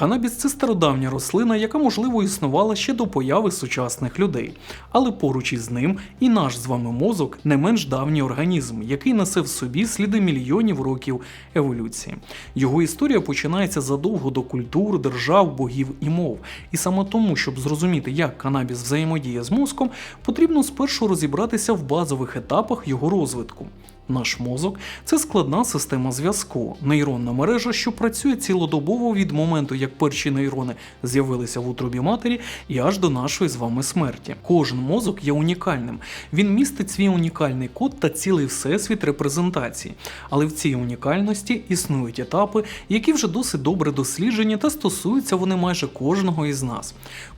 Канабіс це стародавня рослина, яка можливо існувала ще до появи сучасних людей. Але поруч із ним і наш з вами мозок не менш давній організм, який несе в собі сліди мільйонів років еволюції. Його історія починається задовго до культур, держав, богів і мов. І саме тому, щоб зрозуміти, як канабіс взаємодіє з мозком, потрібно спершу розібратися в базових етапах його розвитку. Наш мозок це складна система зв'язку, нейронна мережа, що працює цілодобово від моменту, як перші нейрони з'явилися в утробі матері, і аж до нашої з вами смерті. Кожен мозок є унікальним. Він містить свій унікальний код та цілий всесвіт репрезентацій. Але в цій унікальності існують етапи, які вже досить добре досліджені та стосуються вони майже кожного із нас.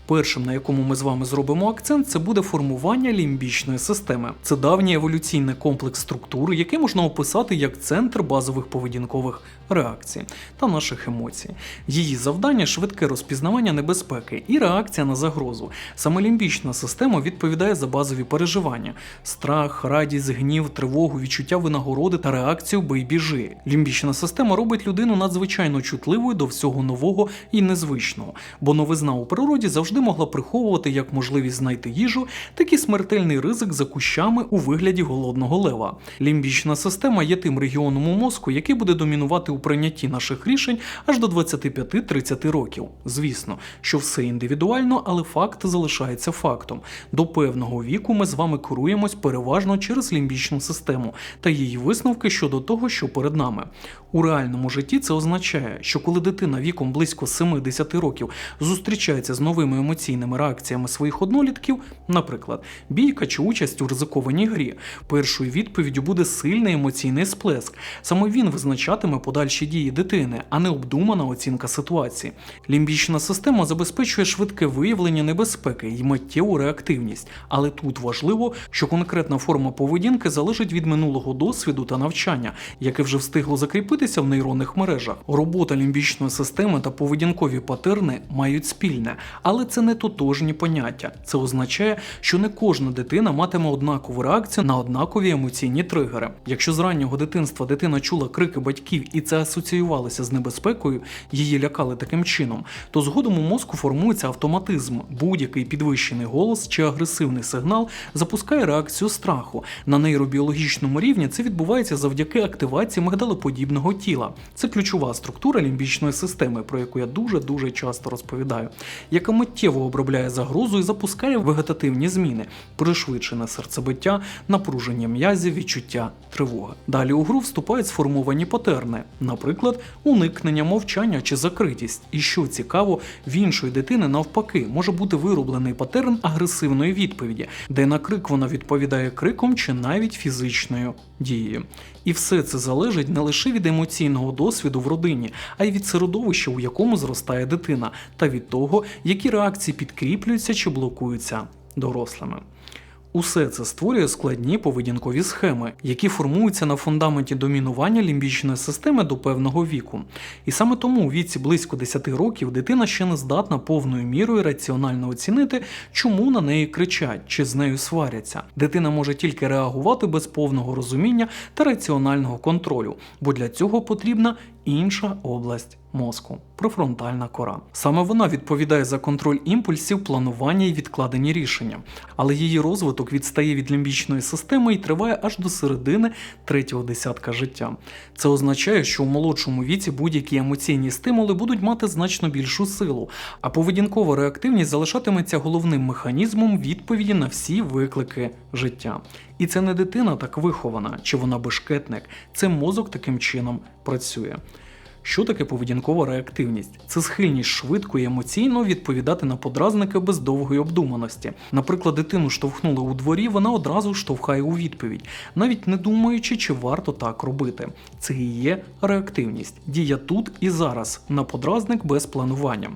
Першим, на якому ми з вами зробимо акцент, це буде формування лімбічної системи. Це давній еволюційний комплекс структур, який можна описати як центр базових поведінкових реакцій та наших емоцій. Її завдання швидке розпізнавання небезпеки і реакція на загрозу. Саме лімбічна система відповідає за базові переживання: страх, радість, гнів, тривогу, відчуття винагороди та реакцію бий біжи. Лімбічна система робить людину надзвичайно чутливою до всього нового і незвичного, бо новизна у природі завжди могла приховувати як можливість знайти їжу, так і смертельний ризик за кущами у вигляді голодного лева. Лімбічна система є тим регіоном у мозку, який буде домінувати у прийнятті наших рішень аж до 25-30 років. Звісно, що все індивідуально, але факт залишається фактом. До певного віку ми з вами керуємось переважно через лімбічну систему та її висновки щодо того, що перед нами. У реальному житті це означає, що коли дитина віком близько 7-10 років зустрічається з новими емоційними реакціями своїх однолітків, наприклад, бійка чи участь у ризикованій грі, першою відповіддю буде сильний емоційний сплеск. Саме він визначатиме подальші дії дитини, а не обдумана оцінка ситуації. Лімбічна система забезпечує швидке виявлення небезпеки і миттєву реактивність, але тут важливо, що конкретна форма поведінки залежить від минулого досвіду та навчання, яке вже встигло закріпитися в нейронних мережах. Робота лімбічної системи та поведінкові патерни мають спільне, але це не тотожні поняття. Це означає, що не кожна дитина матиме однакову реакцію на однакові емоційні тригери. Якщо з раннього дитинства дитина чула крики батьків і це асоціювалося з небезпекою, її лякали таким чином, то згодом у мозку формується автоматизм. Будь-який підвищений голос чи агресивний сигнал запускає реакцію страху. На нейробіологічному рівні це відбувається завдяки активації мигдалоподібного тіла. Це ключова структура лімбічної системи, про яку я дуже дуже часто розповідаю, яка миттєво обробляє загрозу і запускає вегетативні зміни, пришвидшене серцебиття, напруження м'язів, відчуття тривоги. Далі у гру вступають сформовані патерни, наприклад, уникнення, мовчання чи закритість. І що цікаво, в іншої дитини навпаки може бути вироблений патерн агресивної відповіді, де на крик вона відповідає криком чи навіть фізичною дією. І все це залежить не лише від емоційного досвіду в родині, а й від середовища, у якому зростає дитина, та від того, які реакції підкріплюються чи блокуються дорослими. Усе це створює складні поведінкові схеми, які формуються на фундаменті домінування лімбічної системи до певного віку. І саме тому у віці близько 10 років дитина ще не здатна повною мірою раціонально оцінити, чому на неї кричать чи з нею сваряться. Дитина може тільки реагувати без повного розуміння та раціонального контролю, бо для цього потрібна інша область мозку префронтальна кора. Саме вона відповідає за контроль імпульсів, планування і відкладені рішення, але її розвиток відстає від лімбічної системи і триває аж до середини третього десятка життя. Це означає, що у молодшому віці будь-які емоційні стимули будуть мати значно більшу силу, а поведінкова реактивність залишатиметься головним механізмом відповіді на всі виклики життя. І це не дитина так вихована, чи вона бешкетник, це мозок таким чином працює. Що таке поведінкова реактивність? Це схильність швидко і емоційно відповідати на подразники без довгої обдуманості. Наприклад, дитину штовхнули у дворі, вона одразу штовхає у відповідь, навіть не думаючи, чи варто так робити. Це і є реактивність. Дія тут і зараз на подразник без планування.